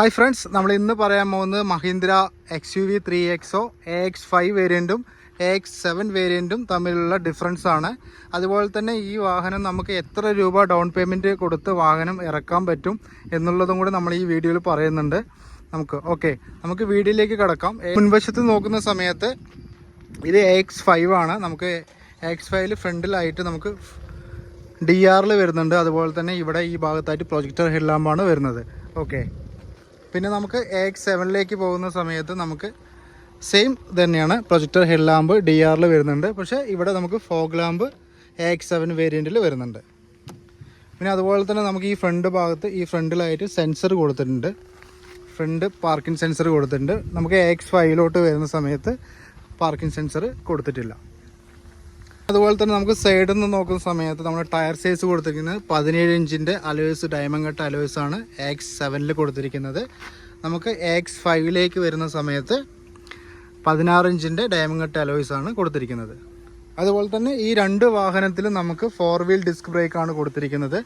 Hi friends നമ്മൾ ഇന്ന് പറയാൻ പോകുന്നത് Mahindra X U V three XO A X five വേരിയന്റും A X seven വേരിയന്റും തമ്മിലുള്ള ഡിഫറൻസ് ആണ്. അതുപോലെ തന്നെ ഈ വാഹനം നമുക്ക് എത്ര രൂപ ഡൗൺ പേയ്മെന്റ് കൊടുത്ത് വാഹനം ഇറക്കാൻ പറ്റും എന്നുള്ളതും കൂടി നമ്മൾ ഈ വീഡിയോയിൽ പറയുന്നുണ്ട്. നമുക്ക് ഓക്കെ നമുക്ക് വീഡിയോയിലേക്ക് കിടക്കാം. മുൻവശത്ത് നോക്കുന്ന സമയത്ത് ഇത് എ എക്സ് ഫൈവ് ആണ്. നമുക്ക് എക്സ് ഫൈവിൽ ഫ്രണ്ടിലായിട്ട് നമുക്ക് ഡി ആറിൽ വരുന്നുണ്ട്. അതുപോലെ തന്നെ ഇവിടെ ഈ ഭാഗത്തായിട്ട് പ്രൊജക്ടർ ഹെഡ്ലാമ്പാണ് വരുന്നത്. ഓക്കെ പിന്നെ നമുക്ക് എ എക്സ് സെവനിലേക്ക് പോകുന്ന സമയത്ത് നമുക്ക് സെയിം തന്നെയാണ്. പ്രൊജക്ടർ ഹെഡ് ലാമ്പ് ഡി ആറിൽ വരുന്നുണ്ട്. പക്ഷേ ഇവിടെ നമുക്ക് fog lamp A X seven വേരിയന്റിൽ വരുന്നുണ്ട്. പിന്നെ അതുപോലെ തന്നെ നമുക്ക് ഈ ഫ്രണ്ട് ഭാഗത്ത് ഈ ഫ്രണ്ടിലായിട്ട് സെൻസർ കൊടുത്തിട്ടുണ്ട്. ഫ്രണ്ട് പാർക്കിംഗ് സെൻസർ കൊടുത്തിട്ടുണ്ട്. നമുക്ക് എ എക്സ് ഫൈവിലോട്ട് വരുന്ന സമയത്ത് പാർക്കിംഗ് സെൻസർ കൊടുത്തിട്ടില്ല. അതുപോലെ തന്നെ നമുക്ക് സൈഡിൽ നിന്ന് നോക്കുന്ന സമയത്ത് നമ്മൾ ടയർ സൈസ് കൊടുത്തിരിക്കുന്നത് പതിനേഴ് ഇഞ്ചിന്റെ അലോയ്സ് ഡയമണ്ട് കട്ട് അലോയ്സ് ആണ് എക്സ് സെവനിൽ കൊടുത്തിരിക്കുന്നത്. നമുക്ക് എക്സ് ഫൈവിലേക്ക് വരുന്ന സമയത്ത് പതിനാറ് ഇഞ്ചിന്റെ ഡയമണ്ട് കട്ട് അലോയ്സ് ആണ് കൊടുത്തിരിക്കുന്നത്. അതുപോലെ തന്നെ ഈ രണ്ട് വാഹനത്തിലും നമുക്ക് ഫോർ വീൽ ഡിസ്ക് ബ്രേക്കാണ് കൊടുത്തിരിക്കുന്നത്.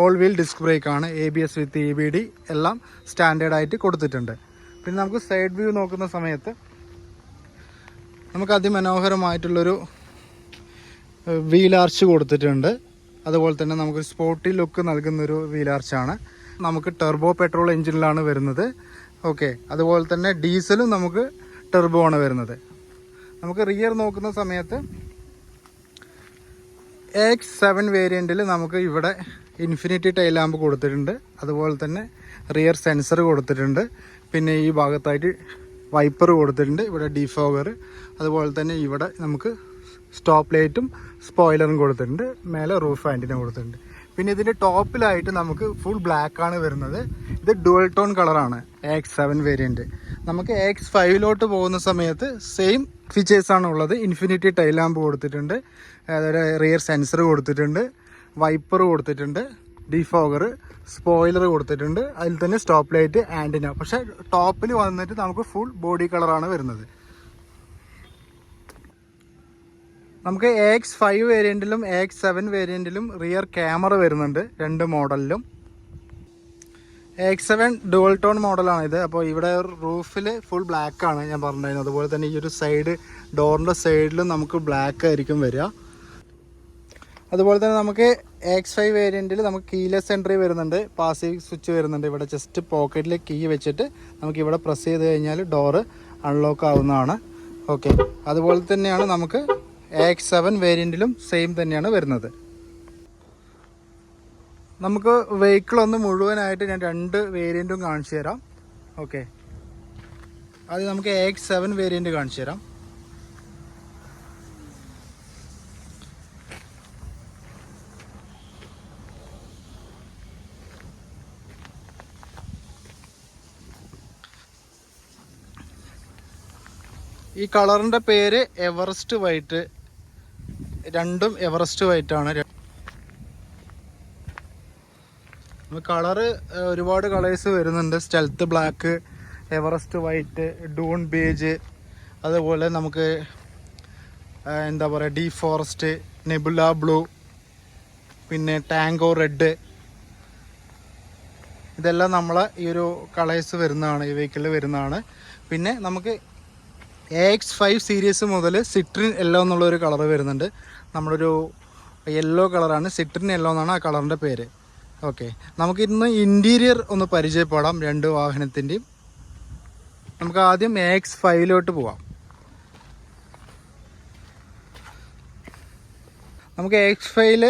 All wheel disc ബ്രേക്കാണ് A B S with E B D എല്ലാം സ്റ്റാൻഡേർഡായിട്ട് കൊടുത്തിട്ടുണ്ട്. പിന്നെ നമുക്ക് സൈഡ് വ്യൂ നോക്കുന്ന സമയത്ത് നമുക്ക് അതിമനോഹരമായിട്ടുള്ളൊരു വീൽ ആർച്ച് കൊടുത്തിട്ടുണ്ട്. അതുപോലെ തന്നെ നമുക്ക് സ്പോർട്ടി ലുക്ക് നൽകുന്നൊരു വീൽ ആർച്ചാണ് നമുക്ക് ടെർബോ പെട്രോൾ എഞ്ചിനിലാണ് വരുന്നത്. ഓക്കെ അതുപോലെ തന്നെ ഡീസലും നമുക്ക് ടെർബോ ആണ് വരുന്നത്. നമുക്ക് റിയർ നോക്കുന്ന സമയത്ത് എക്സ് സെവൻ വേരിയന്റിൽ നമുക്ക് ഇവിടെ ഇൻഫിനിറ്റി ടൈൽ ലാമ്പ് കൊടുത്തിട്ടുണ്ട്. അതുപോലെ തന്നെ റിയർ സെൻസർ കൊടുത്തിട്ടുണ്ട്. പിന്നെ ഈ ഭാഗത്തായിട്ട് വൈപ്പർ കൊടുത്തിട്ടുണ്ട്. ഇവിടെ ഡിഫോഗർ അതുപോലെ തന്നെ ഇവിടെ നമുക്ക് സ്റ്റോപ്പ് ലൈറ്റും സ്പോയിലറും കൊടുത്തിട്ടുണ്ട്. മേലെ റൂഫ് ആന്റിനും കൊടുത്തിട്ടുണ്ട്. പിന്നെ ഇതിന്റെ ടോപ്പിലായിട്ട് നമുക്ക് ഫുൾ ബ്ലാക്ക് ആണ് വരുന്നത്. ഇത് ഡുവൽ ടോൺ കളറാണ് എക്സ് സെവൻ വേരിയന്റ് നമുക്ക് എക്സ് ഫൈവിലോട്ട് പോകുന്ന സമയത്ത് സെയിം ഫീച്ചേഴ്സാണ് ഉള്ളത്. ഇൻഫിനിറ്റി ടൈലാമ്പ് കൊടുത്തിട്ടുണ്ട്. അതായത് റിയർ സെൻസർ കൊടുത്തിട്ടുണ്ട്. വൈപ്പർ കൊടുത്തിട്ടുണ്ട്. ഡിഫോഗർ സ്പോയിലർ കൊടുത്തിട്ടുണ്ട്. അതിൽ തന്നെ സ്റ്റോപ്പ് ലൈറ്റ് ആന്റിന പക്ഷേ ടോപ്പിൽ വന്നിട്ട് നമുക്ക് ഫുൾ ബോഡി കളറാണ് വരുന്നത്. നമുക്ക് എ എക്സ് ഫൈവ് വേരിയന്റിലും എ എക്സ് സെവൻ വേരിയന്റിലും റിയർ ക്യാമറ വരുന്നുണ്ട് രണ്ട് മോഡലിലും A X seven dual tone മോഡലാണ് ഇത്. അപ്പോൾ ഇവിടെ റൂഫിൽ ഫുൾ ബ്ലാക്ക് ആണ് ഞാൻ പറഞ്ഞിരുന്നത്. അതുപോലെ തന്നെ ഈ ഒരു സൈഡ് ഡോറിന്റെ സൈഡിലും നമുക്ക് ബ്ലാക്ക് ആയിരിക്കും വരിക. അതുപോലെ തന്നെ നമുക്ക് എക്സ് ഫൈവ് വേരിയന്റിൽ നമുക്ക് കീലെസ് എൻട്രി വരുന്നുണ്ട്. പാസീവ് സ്വിച്ച് വരുന്നുണ്ട്. ഇവിടെ ജസ്റ്റ് പോക്കറ്റിൽ കീ വെച്ചിട്ട് നമുക്ക് ഇവിടെ പ്രസ് ചെയ്ത് കഴിഞ്ഞാൽ ഡോറ് അൺലോക്ക് ആവുന്നതാണ്. ഓക്കെ അതുപോലെ തന്നെയാണ് നമുക്ക് എക്സ് സെവൻ വേരിയന്റിലും സെയിം തന്നെയാണ് വരുന്നത്. നമുക്ക് വെഹിക്കിൾ ഒന്ന് മുഴുവനായിട്ട് ഞാൻ രണ്ട് വേരിയന്റും കാണിച്ചു തരാം. ഓക്കെ അത് നമുക്ക് എക്സ് സെവൻ വേരിയന്റ് കാണിച്ചു തരാം. ഈ കളറിന്റെ പേര് എവറസ്റ്റ് വൈറ്റ് രണ്ടും എവറസ്റ്റ് വൈറ്റ് ആണ്. കളറ് ഒരുപാട് കളേഴ്സ് വരുന്നുണ്ട്. Stealth black Everest white dune beige അതുപോലെ നമുക്ക് എന്താ പറയുക ഡീ ഫോറസ്റ്റ് നെബുല ബ്ലൂ പിന്നെ ടാങ്കോ റെഡ് ഇതെല്ലാം നമ്മളെ ഈ ഒരു കളേഴ്സ് വരുന്നതാണ് ഈ വെഹിക്കിളിൽ വരുന്നതാണ്. പിന്നെ നമുക്ക് എ എക്സ് ഫൈവ് സീരീസ് മുതൽ സിട്രിൻ എല്ലാം എന്നുള്ളൊരു കളർ വരുന്നുണ്ട്. നമ്മളൊരു യെല്ലോ കളറാണ് സിട്രിൻ യെല്ലോ എന്നാണ് ആ കളറിന്റെ പേര്. ഓക്കെ നമുക്കിന്ന് ഇന്റീരിയർ ഒന്ന് പരിചയപ്പെടാം രണ്ട് വാഹനത്തിന്റെയും നമുക്ക് ആദ്യം എക്സ് ഫൈവിലോട്ട് പോവാം. നമുക്ക് എക്സ് ഫൈവിൽ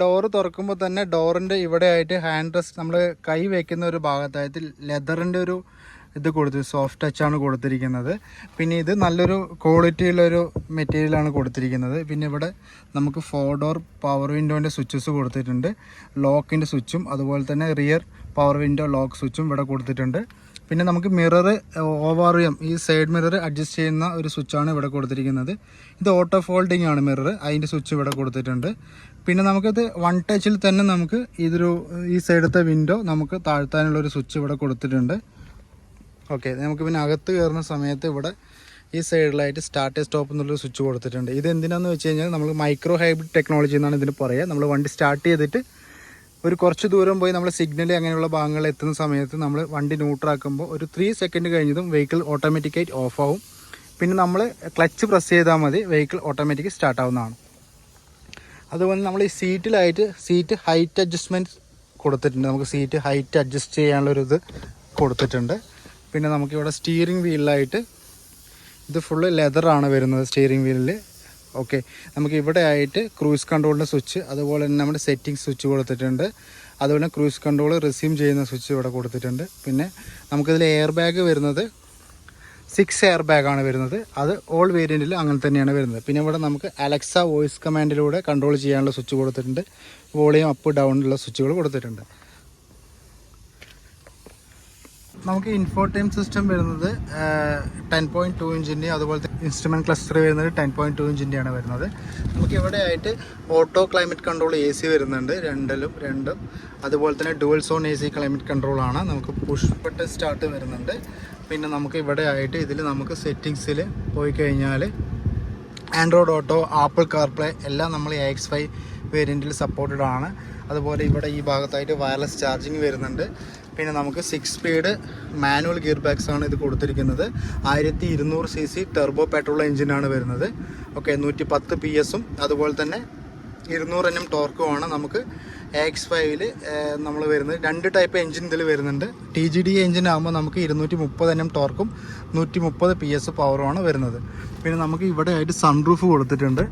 ഡോറ് തുറക്കുമ്പോൾ തന്നെ ഡോറിന്റെ ഇവിടെ ആയിട്ട് ഹാൻഡ് റെസ്റ്റ് നമ്മൾ കൈ വയ്ക്കുന്ന ഒരു ഭാഗത്തായിട്ട് ലെതറിന്റെ ഒരു ഇത് കൊടുത്തു സോഫ്റ്റ് ടച്ചാണ് കൊടുത്തിരിക്കുന്നത്. പിന്നെ ഇത് നല്ലൊരു ക്വാളിറ്റിയുള്ളൊരു മെറ്റീരിയലാണ് കൊടുത്തിരിക്കുന്നത്. പിന്നെ ഇവിടെ നമുക്ക് ഫോർ ഡോർ പവർ വിൻഡോന്റെ സ്വിച്ചസ് കൊടുത്തിട്ടുണ്ട്. ലോക്കിന്റെ സ്വിച്ചും അതുപോലെ തന്നെ റിയർ പവർ വിൻഡോ ലോക്ക് സ്വിച്ചും ഇവിടെ കൊടുത്തിട്ടുണ്ട്. പിന്നെ നമുക്ക് മിറർ ഓവാറിയം ഈ സൈഡ് മിറർ അഡ്ജസ്റ്റ് ചെയ്യുന്ന ഒരു സ്വിച്ചാണ് ഇവിടെ കൊടുത്തിരിക്കുന്നത്. ഇത് ഓട്ടോ ഫോൾഡിംഗ് ആണ് മിറർ അതിന്റെ സ്വിച്ച് ഇവിടെ കൊടുത്തിട്ടുണ്ട്. പിന്നെ നമുക്കിത് വൺ ടച്ചിൽ തന്നെ നമുക്ക് ഇതൊരു ഈ സൈഡത്തെ വിൻഡോ നമുക്ക് താഴ്ത്താനുള്ളൊരു സ്വിച്ച് ഇവിടെ കൊടുത്തിട്ടുണ്ട്. ഓക്കെ നമുക്ക് പിന്നെ അകത്ത് കയറുന്ന സമയത്ത് ഇവിടെ ഈ സൈഡിലായിട്ട് സ്റ്റാർട്ട് സ്റ്റോപ്പ് എന്നുള്ളൊരു സ്വിച്ച് കൊടുത്തിട്ടുണ്ട്. ഇത് എന്തിനാന്ന് വെച്ച് കഴിഞ്ഞാൽ നമ്മൾ മൈക്രോ ഹൈബ്രിഡ് ടെക്നോളജി എന്നാണ് ഇതിന് പറയുക നമ്മൾ വണ്ടി സ്റ്റാർട്ട് ചെയ്തിട്ട് ഒരു കുറച്ച് ദൂരം പോയി നമ്മൾ സിഗ്നൽ അങ്ങനെയുള്ള ഭാഗങ്ങളിൽ എത്തുന്ന സമയത്ത് നമ്മൾ വണ്ടി ന്യൂട്രാക്കുമ്പോൾ ഒരു ത്രീ സെക്കൻഡ് കഴിഞ്ഞതും വെഹിക്കിൾ ഓട്ടോമാറ്റിക്കായിട്ട് ഓഫ് ആവും. പിന്നെ നമ്മൾ ക്ലച്ച് പ്രസ് ചെയ്താൽ മതി വെഹിക്കിൾ ഓട്ടോമാറ്റിക് സ്റ്റാർട്ട് ആവുന്നതാണ്. അതുപോലെ നമ്മൾ ഈ സീറ്റിലായിട്ട് സീറ്റ് ഹൈറ്റ് അഡ്ജസ്റ്റ്മെന്റ് കൊടുത്തിട്ടുണ്ട്. നമുക്ക് സീറ്റ് ഹൈറ്റ് അഡ്ജസ്റ്റ് ചെയ്യാനുള്ളൊരു ഇത് കൊടുത്തിട്ടുണ്ട്. പിന്നെ നമുക്കിവിടെ സ്റ്റീറിംഗ് വീലിലായിട്ട് ഇത് ഫുള്ള് ലെതറാണ് വരുന്നത് സ്റ്റീറിംഗ് വീലിൽ ഓക്കെ നമുക്ക് ഇവിടെ ആയിട്ട് ക്രൂസ് കൺട്രോളിന്റെ സ്വിച്ച് അതുപോലെ തന്നെ നമ്മുടെ സെറ്റിംഗ് സ്വിച്ച് കൊടുത്തിട്ടുണ്ട്. അതുപോലെ ക്രൂസ് കൺട്രോൾ റിസീവ് ചെയ്യുന്ന സ്വിച്ച് ഇവിടെ കൊടുത്തിട്ടുണ്ട്. പിന്നെ നമുക്കിതിൽ എയർ ബാഗ് വരുന്നത് സിക്സ് എയർ ബാഗാണ് വരുന്നത്. അത് ഓൾ വേരിയന്റിൽ അങ്ങനെ തന്നെയാണ് വരുന്നത്. പിന്നെ ഇവിടെ നമുക്ക് അലക്സ വോയിസ് കമാൻഡിലൂടെ കൺട്രോൾ ചെയ്യാനുള്ള സ്വിച്ച് കൊടുത്തിട്ടുണ്ട്. വോളിയം അപ്പ് ഡൗൺ ഉള്ള സ്വിച്ചുകൾ കൊടുത്തിട്ടുണ്ട്. നമുക്ക് ഇൻഫോർടൈം സിസ്റ്റം വരുന്നത് ടെൻ പോയിന്റ് ടു ഇഞ്ചിന്റെ അതുപോലത്തെ ഇൻസ്ട്രുമെന്റ് ക്ലസ്റ്റർ വരുന്നത് ടെൻ പോയിന്റ് ടു ഇഞ്ചിന്റെയാണ് വരുന്നത്. നമുക്ക് ഇവിടെ ആയിട്ട് auto climate control A C വരുന്നുണ്ട്. രണ്ടിലും രണ്ടും. അതുപോലെ തന്നെ dual zone A C climate കൺട്രോളാണ് നമുക്ക് പുഷ് ബട്ടൺ സ്റ്റാർട്ട് വരുന്നുണ്ട്. പിന്നെ നമുക്ക് ഇവിടെ ആയിട്ട് ഇതിൽ നമുക്ക് സെറ്റിങ്സിൽ പോയി കഴിഞ്ഞാൽ ആൻഡ്രോയിഡ് ഓട്ടോ ആപ്പിൾ കാർപ്ലേ എല്ലാം നമ്മൾ എ എക്സ് ഫൈവ് വേരിയന്റിൽ സപ്പോർട്ടഡ് ആണ്. അതുപോലെ ഇവിടെ ഈ ഭാഗത്തായിട്ട് വയർലെസ് ചാർജിങ് വരുന്നുണ്ട്. പിന്നെ നമുക്ക് six speed manual gear box ആണ് ഇത് കൊടുത്തിരിക്കുന്നത്. ആയിരത്തി ഇരുന്നൂറ് സി സി ടെർബോ പെട്രോൾ എഞ്ചിനാണ് വരുന്നത്. ഓക്കെ നൂറ്റി പത്ത് പി എസും അതുപോലെ തന്നെ ഇരുന്നൂറ് എണ്ണം ടോർക്കും ടോർക്കുമാണ് നമുക്ക് എക്സ് ഫൈവിൽ നമ്മൾ വരുന്നത്. രണ്ട് ടൈപ്പ് എഞ്ചിൻ ഇതിൽ വരുന്നുണ്ട്. ടി ജി ഡി എഞ്ചിൻ ആകുമ്പോൾ നമുക്ക് ഇരുന്നൂറ്റി മുപ്പത് എണ്ണം ടോർക്കും നൂറ്റി മുപ്പത് പി എസ് പവറുമാണ് വരുന്നത്. പിന്നെ നമുക്ക് ഇവിടെ ആയിട്ട് സൺറൂഫ് കൊടുത്തിട്ടുണ്ട്.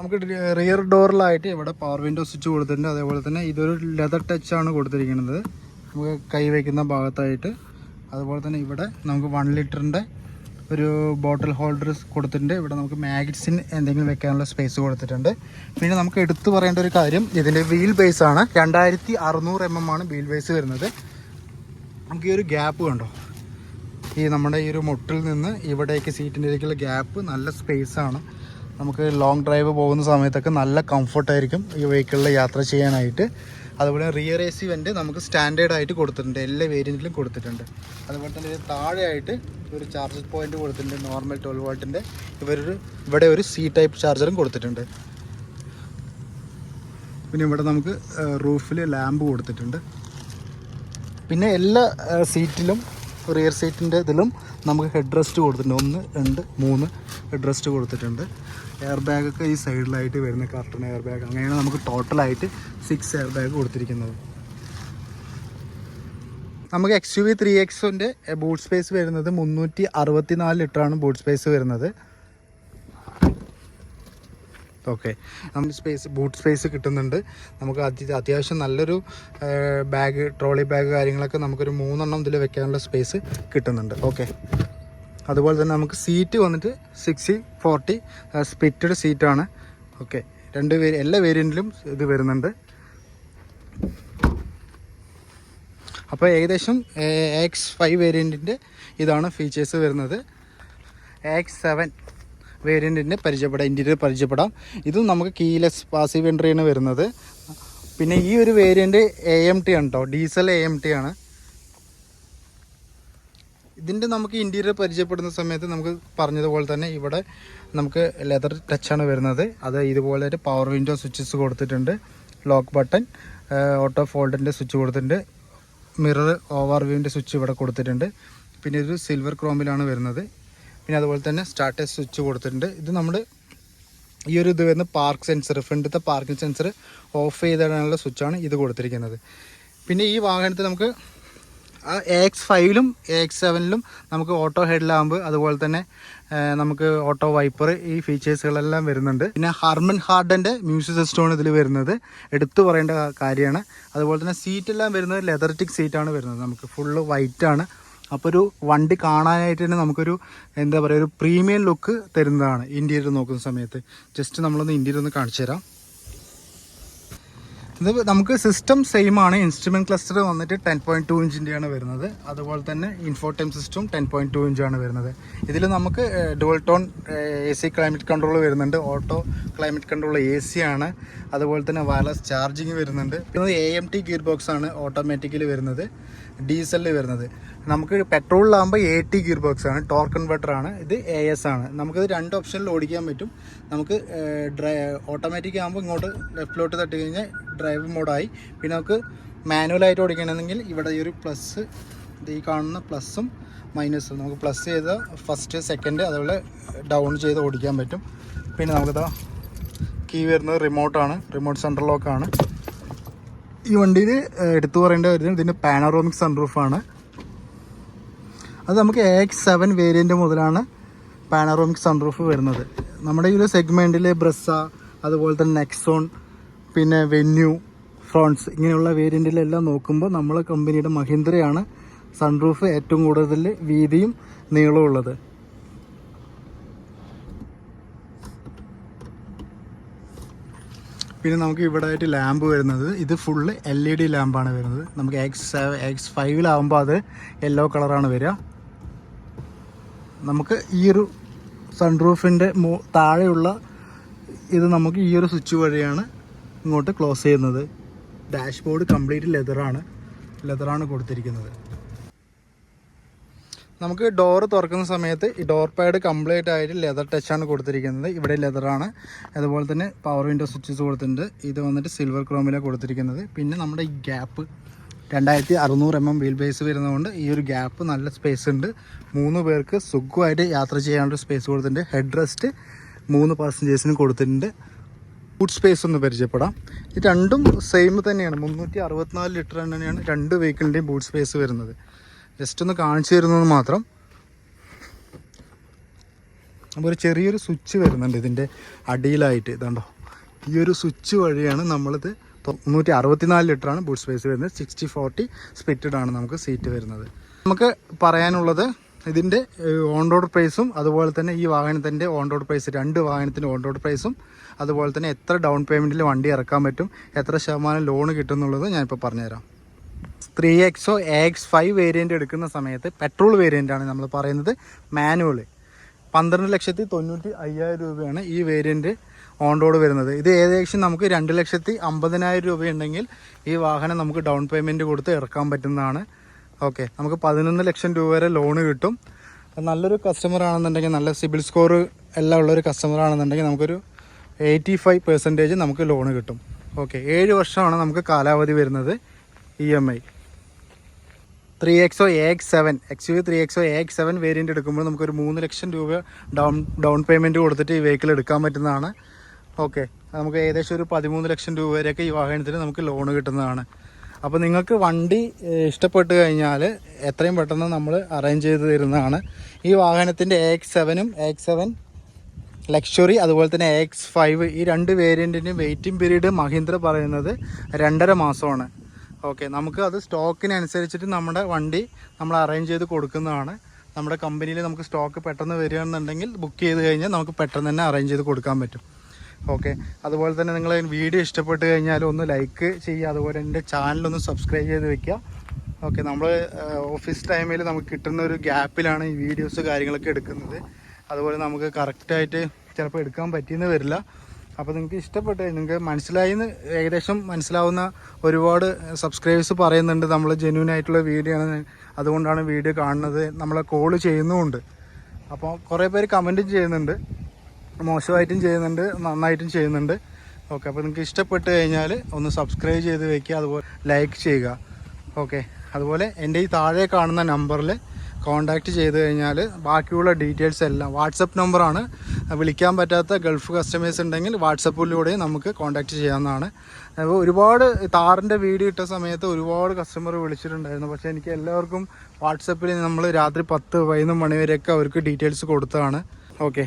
നമുക്ക് റിയർ ഡോറിലായിട്ട് ഇവിടെ പവർ വിൻഡോ സ്വിച്ച് കൊടുത്തിട്ടുണ്ട്. അതേപോലെ തന്നെ ഇതൊരു ലെതർ ആണ് കൊടുത്തിരിക്കുന്നത്. നമുക്ക് കൈ വയ്ക്കുന്ന ഭാഗത്തായിട്ട്. അതുപോലെ തന്നെ ഇവിടെ നമുക്ക് വൺ ലിറ്ററിന്റെ ഒരു ബോട്ടിൽ ഹോൾഡർ കൊടുത്തിട്ടുണ്ട്. ഇവിടെ നമുക്ക് മാഗസിൻ എന്തെങ്കിലും വെക്കാനുള്ള സ്പേസ് കൊടുത്തിട്ടുണ്ട്. പിന്നെ നമുക്ക് എടുത്തു പറയേണ്ട ഒരു കാര്യം ഇതിന്റെ വീൽ ബേസ് ആണ്. രണ്ടായിരത്തി അറുന്നൂറ് എം എം ആണ് വീൽ ബേസ് വരുന്നത്. നമുക്ക് ഈ ഒരു ഗ്യാപ്പ് കണ്ടോ? ഈ നമ്മുടെ ഈ ഒരു മുട്ടിൽ നിന്ന് ഇവിടേക്ക് സീറ്റിന്റെക്കുള്ള ഗ്യാപ്പ് നല്ല സ്പേസ് ആണ്. നമുക്ക് ലോങ് ഡ്രൈവ് പോകുന്ന സമയത്തൊക്കെ നല്ല കംഫർട്ടായിരിക്കും ഈ വെഹിക്കിളിൽ യാത്ര ചെയ്യാനായിട്ട്. അതുപോലെ റിയർ എ സി വെന്റ് നമുക്ക് സ്റ്റാൻഡേർഡ് ആയിട്ട് കൊടുത്തിട്ടുണ്ട്. എല്ലാ വേരിയന്റിലും കൊടുത്തിട്ടുണ്ട്. അതുപോലെ തന്നെ താഴെയായിട്ട് ഒരു ചാർജർ പോയിന്റ് കൊടുത്തിട്ടുണ്ട്. നോർമൽ ട്വൽവ് വോൾട്ടിന്റെ ഇവരൊരു ഇവിടെ ഒരു സി ടൈപ്പ് ചാർജറും കൊടുത്തിട്ടുണ്ട്. പിന്നെ ഇവിടെ നമുക്ക് റൂഫിൽ ലാമ്പ് കൊടുത്തിട്ടുണ്ട്. പിന്നെ എല്ലാ സീറ്റിലും റിയർ സീറ്റിന്റെ ഇതിലും നമുക്ക് ഹെഡ് റെസ്റ്റ് കൊടുത്തിട്ടുണ്ട്. ഒന്ന് രണ്ട് മൂന്ന് ഹെഡ് റെസ്റ്റ് കൊടുത്തിട്ടുണ്ട്. എയർ ബാഗൊക്കെ ഈ സൈഡിലായിട്ട് വരുന്ന കർട്ടൺ എയർ ബാഗ് അങ്ങനെയാണ് നമുക്ക് ടോട്ടലായിട്ട് സിക്സ് എയർ ബാഗ് കൊടുത്തിരിക്കുന്നത്. നമുക്ക് എക്സ് യു വി ത്രീ എക്സിന്റെ ബൂട്ട് സ്പേസ് വരുന്നത് മുന്നൂറ്റി അറുപത്തി നാല് ലിറ്ററാണ് ബൂട്ട് സ്പേസ് വരുന്നത്. ഓക്കെ നമുക്ക് സ്പേസ് ബൂട്ട് സ്പേസ് കിട്ടുന്നുണ്ട്. നമുക്ക് അതി അത്യാവശ്യം നല്ലൊരു ബാഗ് ട്രോളി ബാഗ് കാര്യങ്ങളൊക്കെ നമുക്കൊരു മൂന്നെണ്ണം ഇതിൽ വെക്കാനുള്ള സ്പേസ് കിട്ടുന്നുണ്ട്. ഓക്കെ അതുപോലെ തന്നെ നമുക്ക് സീറ്റ് വന്നിട്ട് സിക്സ്റ്റി ഫോർട്ടി സ്പിറ്റഡ് സീറ്റാണ് ഓക്കെ രണ്ട് പേര് എല്ലാ വേരിയന്റിലും ഇത് വരുന്നുണ്ട്. അപ്പോൾ ഏകദേശം എക്സ് ഫൈവ് വേരിയന്റിന്റെ ഇതാണ് ഫീച്ചേഴ്സ് വരുന്നത്. എക്സ് സെവൻ വേരിയന്റിന്റെ പരിചയപ്പെടാം ഇന്റീരിയർ പരിചയപ്പെടാം. ഇതും നമുക്ക് കീലെസ് പാസീവ് എൻട്രിയാണ് വരുന്നത്. പിന്നെ ഈ ഒരു വേരിയന്റ് എ എം ടി ആണ് കേട്ടോ ഡീസൽ എ എം ടി ആണ്. ഇതിന്റെ നമുക്ക് ഇന്റീരിയർ പരിചയപ്പെടുന്ന സമയത്ത് നമുക്ക് പറഞ്ഞതുപോലെ തന്നെ ഇവിടെ നമുക്ക് ലെതർ ടച്ചാണ് വരുന്നത്. അത് ഇതുപോലെ ഒരു പവർ വിൻഡോ സ്വിച്ചസ് കൊടുത്തിട്ടുണ്ട്. ലോക്ക് ബട്ടൺ ഓട്ടോ ഫോൾഡിന്റെ സ്വിച്ച് കൊടുത്തിട്ടുണ്ട്. മിറർ ഓവർ വ്യൂവിന്റെ സ്വിച്ച് ഇവിടെ കൊടുത്തിട്ടുണ്ട്. പിന്നെ ഇത് സിൽവർ ക്രോമിലാണ് വരുന്നത്. പിന്നെ അതുപോലെ തന്നെ സ്റ്റാർട്ടേഴ്സ് സ്വിച്ച് കൊടുത്തിട്ടുണ്ട്. ഇത് നമ്മൾ ഈ ഒരു ഇത് വരുന്ന പാർക്ക് സെൻസർ ഫ്രണ്ടത്തെ പാർക്കിംഗ് സെൻസർ ഓഫ് ചെയ്തിടാനുള്ള സ്വിച്ചാണ് ഇത് കൊടുത്തിരിക്കുന്നത്. പിന്നെ ഈ വാഹനത്തിൽ നമുക്ക് ആ എ എക്സ് ഫൈവിലും എ എക്സ് സെവനിലും നമുക്ക് ഓട്ടോ ഹെഡ് ലാമ്പ് അതുപോലെ തന്നെ നമുക്ക് ഓട്ടോ വൈപ്പർ ഈ ഫീച്ചേഴ്സുകളെല്ലാം വരുന്നുണ്ട്. പിന്നെ ഹർമൻ ഹാർഡന്റെ മ്യൂസിക് സിസ്റ്റമാണ് ഇതിൽ വരുന്നത്. എടുത്തു പറയേണ്ട കാര്യമാണ്. അതുപോലെ തന്നെ സീറ്റ് എല്ലാം വരുന്നത് ലെതർറ്റിക് സീറ്റാണ് വരുന്നത്. നമുക്ക് ഫുള്ള് വൈറ്റ് ആണ്. അപ്പോൾ ഒരു വണ്ടി കാണാനായിട്ട് തന്നെ നമുക്കൊരു എന്താ പറയുക ഒരു പ്രീമിയം ലുക്ക് തരുന്നതാണ് ഇന്റീരിയർ നോക്കുന്ന സമയത്ത്. ജസ്റ്റ് നമ്മളൊന്ന് ഇന്റീരിയർ ഒന്ന് കാണിച്ചു തരാം ഇത് നമുക്ക് സിസ്റ്റം സെയിം ആണ്. ഇൻസ്ട്രുമെന്റ് ക്ലസ്റ്റർ വന്നിട്ട് ടെൻ പോയിന്റ് ടു ഇഞ്ചിന്റെയാണ് വരുന്നത്. അതുപോലെ തന്നെ infotainment system ten point two ഇഞ്ചാണ് വരുന്നത്. ഇതിൽ നമുക്ക് dual tone A C climate control വരുന്നുണ്ട്. Auto climate control A C ആണ്. അതുപോലെ തന്നെ വയർലെസ് ചാർജിങ് വരുന്നുണ്ട്. പിന്നെ A M T gear box ആണ് ഓട്ടോമാറ്റിക്കലി വരുന്നത്. ഡീസലിൽ വരുന്നത്. നമുക്ക് പെട്രോളിലാകുമ്പോൾ എ ടി ഗിയർ ബോക്സ് ആണ്. ടോർക്ക് കൺവെർട്ടർ ആണ്. ഇത് എ എസ് ആണ്. നമുക്കിത് രണ്ട് ഓപ്ഷനിൽ ഓടിക്കാൻ പറ്റും. നമുക്ക് ഡ്രൈ ഓട്ടോമാറ്റിക് ആകുമ്പോൾ ഇങ്ങോട്ട് ലെഫ്റ്റിലോട്ട് തട്ടി കഴിഞ്ഞാൽ ഡ്രൈവ് മോഡായി പിന്നെ നമുക്ക് മാനുവലായിട്ട് ഓടിക്കണമെങ്കിൽ ഇവിടെ ഈ ഒരു പ്ലസ് ഈ കാണുന്ന പ്ലസ്സും മൈനസും നമുക്ക് പ്ലസ് ചെയ്ത് ഫസ്റ്റ് സെക്കൻഡ് അതുപോലെ ഡൗൺ ചെയ്ത് ഓടിക്കാൻ പറ്റും. പിന്നെ നമുക്കിതാ കീ വരുന്നത് റിമോട്ടാണ് റിമോട്ട് സെൻട്രൽ ലോക്കാണ് ഈ വണ്ടിയിൽ എടുത്തു പറയേണ്ട കാര്യം ഇതിന്റെ പാനറോമിക് സൺറൂഫാണ് അത് നമുക്ക് എക്സ് സെവൻ വേരിയന്റ് മുതലാണ് പാനറോമിക് സൺറൂഫ് വരുന്നത്. നമ്മുടെ ഈ ഒരു സെഗ്മെന്റിൽ ബ്രസ്സ അതുപോലെ തന്നെ നെക്സോൺ പിന്നെ വെന്യൂ ഫ്രോൺസ് ഇങ്ങനെയുള്ള വേരിയന്റിലെല്ലാം നോക്കുമ്പോൾ നമ്മളെ കമ്പനിയുടെ മഹീന്ദ്രയാണ് സൺറൂഫ് ഏറ്റവും കൂടുതൽ വീതിയും നീളവും ഉള്ളത്. പിന്നെ നമുക്ക് ഇവിടെ ആയിട്ട് ലാമ്പ് വരുന്നത്. ഇത് ഫുള്ള് എൽ ഇ ഡി ലാമ്പാണ് വരുന്നത്. നമുക്ക് എക്സ് എക്സ് ഫൈവിലാവുമ്പോൾ അത് യെല്ലോ കളറാണ് വരിക. നമുക്ക് ഈ ഒരു സൺറൂഫിന്റെ താഴെയുള്ള ഇത് നമുക്ക് ഈ ഒരു സ്വിച്ച് വഴിയാണ് ഇങ്ങോട്ട് ക്ലോസ് ചെയ്യുന്നത്. ഡാഷ്ബോർഡ് കംപ്ലീറ്റ് ലെതറാണ് ലെതറാണ് കൊടുത്തിരിക്കുന്നത്. നമുക്ക് ഡോർ തുറക്കുന്ന സമയത്ത് ഈ ഡോർ പാഡ് കംപ്ലീറ്റ് ആയിട്ട് ലെതർ ടച്ചാണ് കൊടുത്തിരിക്കുന്നത്. ഇവിടെ ലെതറാണ് അതുപോലെ തന്നെ പവർ വിൻഡോ സ്വിച്ചസ് കൊടുത്തിട്ടുണ്ട്. ഇത് വന്നിട്ട് സിൽവർ ക്രോമിലാണ് കൊടുത്തിരിക്കുന്നത്. പിന്നെ നമ്മുടെ ഈ ഗ്യാപ്പ് രണ്ടായിരത്തി അറുന്നൂറ് എം എം വീൽ ബേസ് വരുന്നതുകൊണ്ട് ഈ ഒരു ഗ്യാപ്പ് നല്ല സ്പേസ് ഉണ്ട്. മൂന്ന് പേർക്ക് സുഖമായിട്ട് യാത്ര ചെയ്യാനുള്ള സ്പേസ് കൊടുത്തിട്ടുണ്ട്. ഹെഡ് റെസ്റ്റ് മൂന്ന് പാസഞ്ചേഴ്സിനും കൊടുത്തിട്ടുണ്ട്. ബൂട്ട് സ്പേസ് ഒന്ന് പരിചയപ്പെടാം. ഇത് രണ്ടും സെയിം തന്നെയാണ്. മുന്നൂറ്റി അറുപത്തിനാല് ലിറ്റർ തന്നെയാണ് രണ്ട് വെഹിക്കിളിന്റെയും ബൂട്ട് സ്പേസ് വരുന്നത്. ജസ്റ്റ് ഒന്ന് കാണിച്ചു തരുന്നത് മാത്രം. അപ്പോൾ ഒരു ചെറിയൊരു സ്വിച്ച് വരുന്നുണ്ട് ഇതിന്റെ അടിയിലായിട്ട്. ഇതുണ്ടോ. ഈ ഒരു സ്വിച്ച് വഴിയാണ് നമ്മളിത് മുന്നൂറ്റി അറുപത്തിനാല് ലിറ്ററാണ് ബൂട്ട് സ്പേസ് വരുന്നത്. സിക്സ്റ്റി ഫോർട്ടി സ്പിറ്റഡ് ആണ് നമുക്ക് സീറ്റ് വരുന്നത്. നമുക്ക് പറയാനുള്ളത് ഇതിന്റെ ഓൺ റോഡ് പ്രൈസും അതുപോലെ തന്നെ ഈ വാഹനത്തിന്റെ ഓൺ റോഡ് പ്രൈസ് രണ്ട് വാഹനത്തിന്റെ ഓൺ റോഡ് പ്രൈസും അതുപോലെ തന്നെ എത്ര ഡൗൺ പേയ്മെന്റിൽ വണ്ടി ഇറക്കാൻ പറ്റും എത്ര ശതമാനം ലോൺ കിട്ടും എന്നുള്ളത് ഞാനിപ്പോൾ പറഞ്ഞുതരാം. Three XO X five variant എടുക്കുന്ന സമയത്ത് പെട്രോൾ വേരിയന്റ് ആണ് നമ്മൾ പറയുന്നത് മാനുവൽ പന്ത്രണ്ട് ലക്ഷത്തി തൊണ്ണൂറ്റി അയ്യായിരം രൂപയാണ് ഈ വേരിയന്റ് ഓൺ റോഡ് വരുന്നത്. ഇത് ഏകദേശം നമുക്ക് രണ്ട് ലക്ഷത്തി അമ്പതിനായിരം രൂപയുണ്ടെങ്കിൽ ഈ വാഹനം നമുക്ക് ഡൗൺ പേയ്മെന്റ് കൊടുത്ത് ഇറക്കാൻ പറ്റുന്നതാണ്. ഓക്കെ. നമുക്ക് പതിനൊന്ന് ലക്ഷം രൂപ വരെ ലോണ് കിട്ടും. നല്ലൊരു കസ്റ്റമർ ആണെന്നുണ്ടെങ്കിൽ നല്ല സിബിൽ സ്കോർ എല്ലാം ഉള്ളൊരു കസ്റ്റമർ ആണെന്നുണ്ടെങ്കിൽ നമുക്കൊരു എയ്റ്റി ഫൈവ് പെർസെന്റേജ് നമുക്ക് ലോണ് കിട്ടും. ഓക്കെ. ഏഴ് വർഷമാണ് നമുക്ക് കാലാവധി വരുന്നത് E M I three XO X seven X U three XO X seven variant എടുക്കുമ്പോൾ നമുക്കൊരു മൂന്ന് ലക്ഷം രൂപ ഡൗൺ ഡൗൺ പേയ്മെന്റ് കൊടുത്തിട്ട് ഈ വെഹിക്കിൾ എടുക്കാൻ പറ്റുന്നതാണ്. ഓക്കെ. നമുക്ക് ഏകദേശം ഒരു പതിമൂന്ന് ലക്ഷം രൂപ വരെയൊക്കെ ഈ വാഹനത്തിന് നമുക്ക് ലോണ് കിട്ടുന്നതാണ്. അപ്പോൾ നിങ്ങൾക്ക് വണ്ടി ഇഷ്ടപ്പെട്ട് കഴിഞ്ഞാൽ എത്രയും പെട്ടെന്ന് നമ്മൾ അറേഞ്ച് ചെയ്ത് തരുന്നതാണ്. ഈ വാഹനത്തിന്റെ എ എക്സ് സെവനും എ എക്സ് സെവൻ ലക്ഷറി അതുപോലെ തന്നെ എക്സ് ഫൈവ് ഈ രണ്ട് വേരിയന്റിന്റെയും വെയിറ്റിംഗ് പീരീഡ് മഹീന്ദ്ര പറയുന്നത് രണ്ടര മാസമാണ്. ഓക്കെ നമുക്ക് അത് സ്റ്റോക്കിനനുസരിച്ചിട്ട് നമ്മുടെ വണ്ടി നമ്മൾ അറേഞ്ച് ചെയ്ത് കൊടുക്കുന്നതാണ്. നമ്മുടെ കമ്പനിയിൽ നമുക്ക് സ്റ്റോക്ക് പെട്ടെന്ന് വരികയാണെന്നുണ്ടെങ്കിൽ ബുക്ക് ചെയ്ത് കഴിഞ്ഞാൽ നമുക്ക് പെട്ടെന്ന് തന്നെ അറേഞ്ച് ചെയ്ത് കൊടുക്കാൻ പറ്റും. ഓക്കെ അതുപോലെ തന്നെ നിങ്ങൾ വീഡിയോ ഇഷ്ടപ്പെട്ട് കഴിഞ്ഞാൽ ഒന്ന് ലൈക്ക് ചെയ്യുക. അതുപോലെ എന്റെ ചാനലൊന്ന് സബ്സ്ക്രൈബ് ചെയ്ത് വെക്കുക. ഓക്കെ നമ്മൾ ഓഫീസ് ടൈമിൽ നമുക്ക് കിട്ടുന്ന ഒരു ഗ്യാപ്പിലാണ് ഈ വീഡിയോസ് കാര്യങ്ങളൊക്കെ എടുക്കുന്നത്. അതുപോലെ നമുക്ക് കറക്റ്റായിട്ട് ചിലപ്പോൾ എടുക്കാൻ പറ്റിയെന്ന് വരില്ല. അപ്പോൾ നിങ്ങൾക്ക് ഇഷ്ടപ്പെട്ട് നിങ്ങൾക്ക് മനസ്സിലായി എന്ന് ഏകദേശം മനസ്സിലാവുന്ന ഒരുപാട് സബ്സ്ക്രൈബേഴ്സ് പറയുന്നുണ്ട്. നമ്മൾ ജെന്യൂൻ ആയിട്ടുള്ള വീഡിയോ ആണ്. അതുകൊണ്ടാണ് വീഡിയോ കാണുന്നത്. നമ്മളെ കോൾ ചെയ്യുന്നുമുണ്ട്. അപ്പോൾ കുറേ പേര് കമന്റും ചെയ്യുന്നുണ്ട്. മോശമായിട്ടും ചെയ്യുന്നുണ്ട് നന്നായിട്ടും ചെയ്യുന്നുണ്ട്. ഓക്കെ അപ്പോൾ നിങ്ങൾക്ക് ഇഷ്ടപ്പെട്ട് കഴിഞ്ഞാൽ ഒന്ന് സബ്സ്ക്രൈബ് ചെയ്ത് വെക്കുക അതുപോലെ ലൈക്ക് ചെയ്യുക. ഓക്കെ അതുപോലെ എന്റെ ഈ താഴെ കാണുന്ന നമ്പറിൽ കോൺടാക്റ്റ് ചെയ്ത് കഴിഞ്ഞാൽ ബാക്കിയുള്ള ഡീറ്റെയിൽസ് എല്ലാം വാട്സപ്പ് നമ്പറാണ് വിളിക്കാൻ പറ്റാത്ത ഗൾഫ് കസ്റ്റമേഴ്സ് ഉണ്ടെങ്കിൽ വാട്സപ്പിലൂടെ നമുക്ക് കോൺടാക്റ്റ് ചെയ്യാവുന്നതാണ്. അപ്പോൾ ഒരുപാട് താറിന്റെ വീഡിയോ ഇട്ട സമയത്ത് ഒരുപാട് കസ്റ്റമർ വിളിച്ചിട്ടുണ്ടായിരുന്നു. പക്ഷേ എനിക്ക് എല്ലാവർക്കും വാട്സപ്പിൽ നമ്മൾ രാത്രി പത്ത് പതിനൊന്ന് മണിവരെയൊക്കെ അവർക്ക് ഡീറ്റെയിൽസ് കൊടുത്തതാണ്. ഓക്കെ